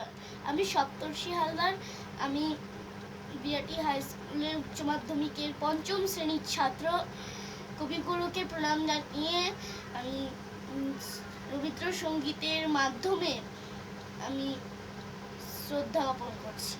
নমস্কার আমি সপ্তর্ষি হালদার, আমি বিআরটি হাই স্কুলের উচ্চ মাধ্যমিকের পঞ্চম শ্রেণির ছাত্র। কবিগুরুকে প্রণাম জানিয়ে আমি রবীন্দ্রসঙ্গীতের মাধ্যমে আমি শ্রদ্ধা অর্পণ করছি।